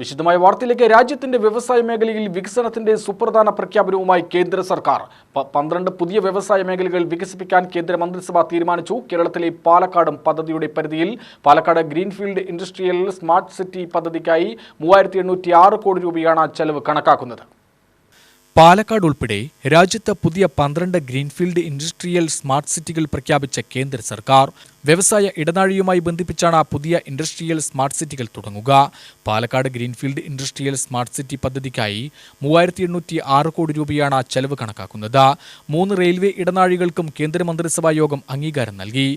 വിശദമായ വാർത്തയിലേക്ക് രാജ്യത്തിന്റെ വ്യവസായ മേഖലയിൽ വികസനത്തിന്റെ സുപ്രധാന പ്രഖ്യാപനവുമായി കേന്ദ്ര സർക്കാർ. പന്ത്രണ്ട് പുതിയ വ്യവസായ മേഖലകൾ വികസിപ്പിക്കാൻ കേന്ദ്ര മന്ത്രിസഭ തീരുമാനിച്ചു. കേരളത്തിലെ പാലക്കാടും പദ്ധതിയുടെ പരിധിയിൽ Palakkad greenfield industrial smart city പദ്ധതിക്കായി മൂവായിരത്തി കോടി രൂപയാണ് ചെലവ് കണക്കാക്കുന്നത്. പാലക്കാട് ഉൾപ്പെടെ രാജ്യത്ത് പുതിയ പന്ത്രണ്ട് ഗ്രീൻഫീൽഡ് ഇൻഡസ്ട്രിയൽ സ്മാർട്ട് സിറ്റികൾ പ്രഖ്യാപിച്ച കേന്ദ്ര സർക്കാർ വ്യവസായ ഇടനാഴിയുമായി ബന്ധിപ്പിച്ചാണ് പുതിയ ഇൻഡസ്ട്രിയൽ സ്മാർട്ട് സിറ്റികൾ തുടങ്ങുക. Palakkad greenfield industrial smart city പദ്ധതിക്കായി മൂവായിരത്തി എണ്ണൂറ്റി ആറ് കോടി രൂപയാണ് ചെലവ് കണക്കാക്കുന്നത്. മൂന്ന് റെയിൽവേ ഇടനാഴികൾക്കും കേന്ദ്രമന്ത്രിസഭാ യോഗം അംഗീകാരം നൽകി.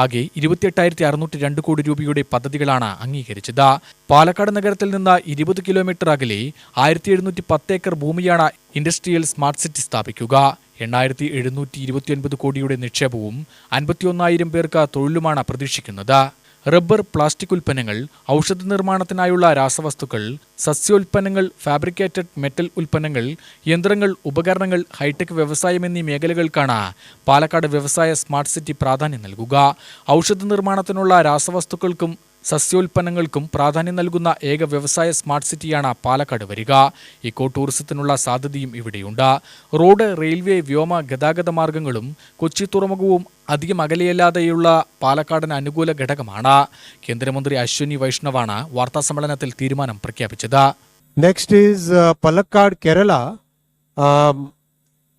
ആകെ ഇരുപത്തിയെട്ടായിരത്തി അറുന്നൂറ്റി രണ്ട് കോടി രൂപയുടെ പദ്ധതികളാണ് അംഗീകരിച്ചത്. പാലക്കാട് നഗരത്തിൽ നിന്ന് ഇരുപത് കിലോമീറ്റർ അകലെ ആയിരത്തി എഴുന്നൂറ്റി പത്ത് ഏക്കർ ഭൂമിയാണ് ഇൻഡസ്ട്രിയൽ സ്മാർട്ട് സിറ്റി സ്ഥാപിക്കുക. എണ്ണായിരത്തി എഴുന്നൂറ്റി ഇരുപത്തിയൊൻപത് കോടിയുടെ നിക്ഷേപവും അൻപത്തിയൊന്നായിരം പേർക്ക് തൊഴിലുമാണ് പ്രതീക്ഷിക്കുന്നത്. റബ്ബർ പ്ലാസ്റ്റിക് ഉൽപ്പന്നങ്ങൾ ഔഷധ നിർമ്മാണത്തിനായുള്ള രാസവസ്തുക്കൾ സസ്യോൽപ്പന്നങ്ങൾ ഫാബ്രിക്കേറ്റഡ് മെറ്റൽ ഉൽപ്പന്നങ്ങൾ യന്ത്രങ്ങൾ ഉപകരണങ്ങൾ ഹൈടെക് വ്യവസായം എന്നീ മേഖലകൾക്കാണ് പാലക്കാട് വ്യവസായ സ്മാർട്ട് സിറ്റി പ്രാധാന്യം നൽകുക. ഔഷധ നിർമ്മാണത്തിനുള്ള രാസവസ്തുക്കൾക്കും സസ്യോൽപ്പന്നങ്ങൾക്കും പ്രാധാന്യം നൽകുന്ന ഏക വ്യവസായ സ്മാർട്ട് സിറ്റിയാണ് പാലക്കാട് വരിക ഇക്കോ ടൂറിസത്തിനുള്ള സാധ്യതയും ഇവിടെയുണ്ട് റോഡ് റെയിൽവേ വ്യോമ ഗതാഗത മാർഗങ്ങളും കൊച്ചി തുറമുഖവും അധികം അകലെയല്ലാതെയുള്ള പാലക്കാടിന് അനുകൂല ഘടകമാണ് കേന്ദ്രമന്ത്രി അശ്വിനി വൈഷ്ണവാണ് വാർത്താസമ്മേളനത്തിൽ തീരുമാനം പ്രഖ്യാപിച്ചത് next is Palakkad Kerala um,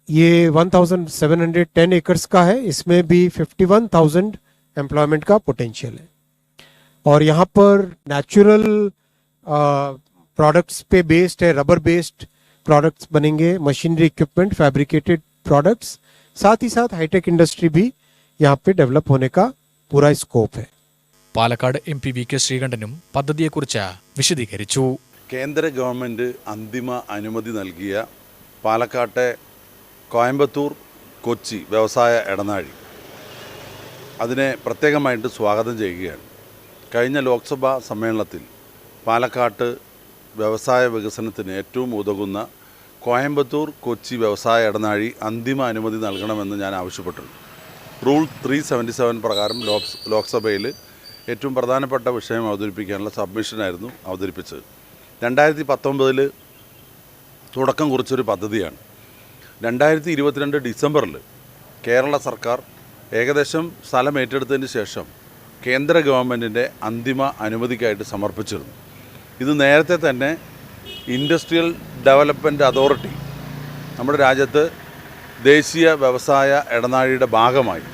ये 1710 एकर्स का है इसमें भी 51,000 एम्प्लॉयमेंट का पोटेंशियल है और यहाँ पर नेचुरल प्रोडक्ट्स पे बेस्ड है रबर बेस्ड प्रोडक्ट्स बनेंगे मशीनरी इक्विपमेंट फैब्रिकेटेड प्रोडक्ट्स साथ ही साथ हाईटेक इंडस्ट्री भी यहाँ पे डेवलप होने का पूरा स्कोप है Palakkad M P V K ശ്രീകണ്ഠനും പദ്ധതിയെക്കുറിച്ച് വിശദീകരിച്ചു കേന്ദ്ര ഗവൺമെൻറ് അന്തിമ അനുമതി നൽകിയ പാലക്കാട്ടെ കോയമ്പത്തൂർ കൊച്ചി വ്യവസായ ഇടനാഴി അതിനെ പ്രത്യേകമായിട്ട് സ്വാഗതം ചെയ്യുകയാണ് കഴിഞ്ഞ ലോക്സഭാ സമ്മേളനത്തിൽ പാലക്കാട്ട് വ്യവസായ വികസനത്തിന് ഏറ്റവും ഉതകുന്ന കോയമ്പത്തൂർ കൊച്ചി വ്യവസായ ഇടനാഴി അന്തിമ അനുമതി നൽകണമെന്ന് ഞാൻ ആവശ്യപ്പെട്ടിട്ടുണ്ട് റൂൾ ത്രീ സെവന്റി സെവൻ പ്രകാരം ലോക്സ് ലോക്സഭയിൽ ഏറ്റവും പ്രധാനപ്പെട്ട വിഷയം അവതരിപ്പിക്കാനുള്ള സബ്മിഷനായിരുന്നു അവതരിപ്പിച്ചത്. രണ്ടായിരത്തി പത്തൊമ്പതിൽ തുടക്കം കുറിച്ചൊരു പദ്ധതിയാണ്. രണ്ടായിരത്തി ഇരുപത്തിരണ്ട് ഡിസംബറിൽ കേരള സർക്കാർ ഏകദേശം സ്ഥലം ഏറ്റെടുത്തതിന് ശേഷം കേന്ദ്ര ഗവൺമെന്റിന്റെ അന്തിമ അനുമതിക്കായിട്ട് സമർപ്പിച്ചിരുന്നു. ഇത് നേരത്തെ തന്നെ ഇൻഡസ്ട്രിയൽ ഡെവലപ്മെന്റ് അതോറിറ്റി നമ്മുടെ രാജ്യത്ത് ദേശീയ വ്യവസായ ഇടനാഴിയുടെ ഭാഗമായി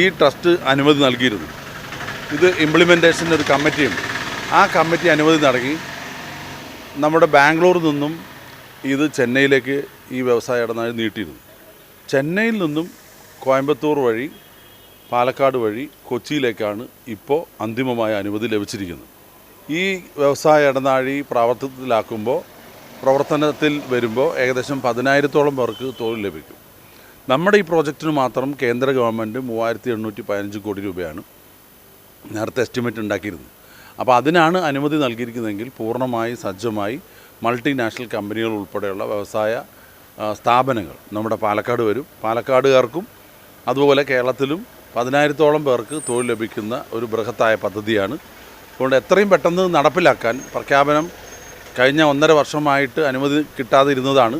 ഈ ട്രസ്റ്റ് അനുമതി നൽകിയിരുന്നു. ഇത് ഇംപ്ലിമെന്റേഷന്റെ ഒരു കമ്മിറ്റിയുണ്ട് ആ കമ്മിറ്റി അനുമതി നൽകി നമ്മുടെ ബാംഗ്ലൂരിൽ നിന്നും ഇത് ചെന്നൈയിലേക്ക് ഈ വ്യവസായ ഇടനാഴി നീട്ടിയിരുന്നു. ചെന്നൈയിൽ നിന്നും കോയമ്പത്തൂർ വഴി പാലക്കാട് വഴി കൊച്ചിയിലേക്കാണ് ഇപ്പോൾ അന്തിമമായ അനുമതി ലഭിച്ചിരിക്കുന്നത്. ഈ വ്യവസായ ഇടനാഴി പ്രാവർത്തികത്തിലാക്കുമ്പോൾ പ്രവർത്തനത്തിൽ വരുമ്പോൾ ഏകദേശം പതിനായിരത്തോളം പേർക്ക് തൊഴിൽ ലഭിക്കും. നമ്മുടെ ഈ പ്രോജക്റ്റിന് മാത്രം കേന്ദ്ര ഗവൺമെന്റ് മൂവായിരത്തി എണ്ണൂറ്റി പതിനഞ്ച് കോടി രൂപയാണ് നേരത്തെ എസ്റ്റിമേറ്റ് ഉണ്ടാക്കിയിരുന്നത്. അപ്പോൾ അതിനാണ് അനുമതി നൽകിയിരിക്കുന്നതെങ്കിൽ പൂർണമായി സജ്ജമായി മൾട്ടിനാഷണൽ കമ്പനികൾ ഉൾപ്പെടെയുള്ള വ്യവസായ സ്ഥാപനങ്ങൾ നമ്മുടെ പാലക്കാട് വരും. പാലക്കാടുകാർക്കും അതുപോലെ കേരളത്തിലും പതിനായിരത്തോളം പേർക്ക് തൊഴിൽ ലഭിക്കുന്ന ഒരു ബൃഹത്തായ പദ്ധതിയാണ്. അതുകൊണ്ട് എത്രയും പെട്ടെന്ന് നടപ്പിലാക്കാൻ പ്രഖ്യാപനം കഴിഞ്ഞ ഒന്നര വർഷമായിട്ട് അനുമതി കിട്ടാതെ ഇരുന്നതാണ്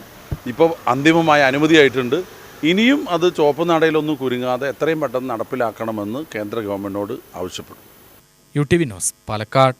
ഇപ്പോൾ അന്തിമമായ അനുമതിയായിട്ടുണ്ട് ഇനിയും അത് ചുവപ്പ് നടയിലൊന്നും കുരുങ്ങാതെ എത്രയും പെട്ടെന്ന് നടപ്പിലാക്കണമെന്ന് കേന്ദ്ര ഗവൺമെന്റിനോട് ആവശ്യപ്പെടും U T V news Palakkad.